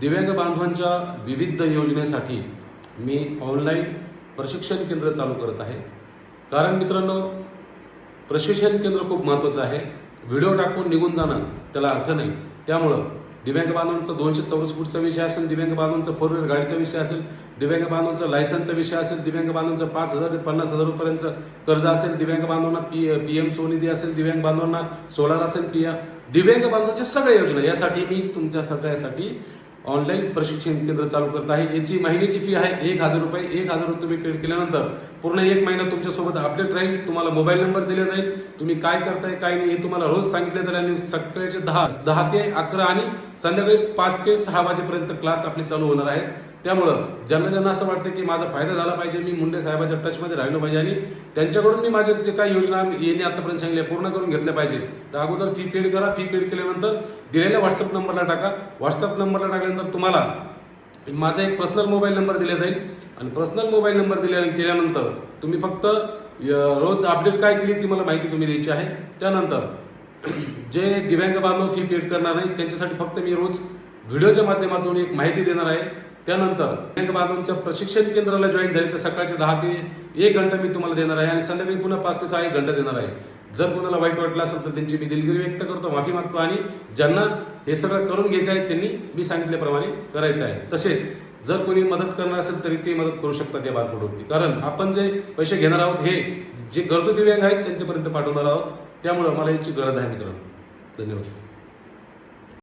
दिव्यांग बांधवांच्या विविध योजनेसाठी मी ऑनलाईन प्रशिक्षण केंद्र चालू करत आहे. कारण मित्रांनो प्रशिक्षण केंद्र खूप महत्त्वाचं आहे. व्हिडिओ टाकून निघून जाणं त्याला अर्थ नाही. त्यामुळं दिव्यांग बांधवांचा दोनशे चौरस फूटचा विषय असेल दिव्यांग बांधवांचा फोर व्हीलर गाडीचा विषय असेल दिव्यांग बांधवांचा लायसन्सचा विषय असेल दिव्यांग बांधवांचा पाच हजार ते पन्नास हजार रुपयांचं कर्ज असेल दिव्यांग बांधवांना पी पी एम सोनिधी असेल दिव्यांग बांधवांना सोलार असेल पी दिव्यांग बांधवांच्या सगळ्या योजना यासाठी मी तुमच्या सगळ्यासाठी ऑनलाईन प्रशिक्षण केंद्र चालू करत आहे. याची महिन्याची फी आहे एक हजार रुपये एक हजार रुपये तुम्ही पेड केल्यानंतर पूर्ण एक महिना तुमच्यासोबत अपडेट राहील. तुम्हाला मोबाईल नंबर दिला जाईल. तुम्ही काय करताय काय नाही हे तुम्हाला रोज सांगितलं जाईल आणि सकाळचे दहा दहा ते अकरा आणि संध्याकाळी पाच ते सहा वाजेपर्यंत क्लास आपले चालू होणार आहेत. त्यामुळं ज्यांना ज्यांना असं वाटतं की माझा फायदा झाला पाहिजे मी मुंडे साहेबाच्या टचमध्ये राहिलो पाहिजे आणि त्यांच्याकडून मी माझ्या जे काही योजना यांनी आतापर्यंत सांगितल्या पूर्ण करून घेतल्या पाहिजे. तर अगोदर फी पेड करा फी पेड केल्यानंतर दिलेल्या व्हॉट्सअप नंबरला टाका. व्हॉट्सअप नंबरला टाकल्यानंतर तुम्हाला माझा एक पर्सनल मोबाईल नंबर दिला जाईल. आणि पर्सनल मोबाईल नंबर दिल्या केल्यानंतर तुम्ही फक्त य- रोज अपडेट काय केली ती मला माहिती तुम्ही द्यायची आहे. त्यानंतर जे दिव्यांग बांधव फी पेड करणार नाही त्यांच्यासाठी फक्त मी रोज व्हिडिओच्या माध्यमातून एक माहिती देणार आहे. त्यानंतर दिव्यांग बांधवांच्या प्रशिक्षण केंद्राला जॉईन झाले तर सकाळचे दहा ते एक घंटा मी तुम्हाला देणार आहे. आणि संध्याकाळी पुन्हा पाच ते सहा एक घंटा देणार आहे. जर कोणाला वाईट वाटलं असेल तर त्यांची मी दिलगिरी व्यक्त करतो माफी मागतो. आणि ज्यांना हे सगळं करून घ्यायचं आहे त्यांनी मी सांगितल्याप्रमाणे करायचं आहे. तसेच जर कोणी मदत करणार असेल तरी ते मदत करू शकतात या बारकोडवरती कारण आपण जे पैसे घेणार आहोत हे जे गरजू दिव्यांग आहेत त्यांच्यापर्यंत पाठवणार आहोत. त्यामुळं मला याची गरज आहे मित्रांनो. धन्यवाद.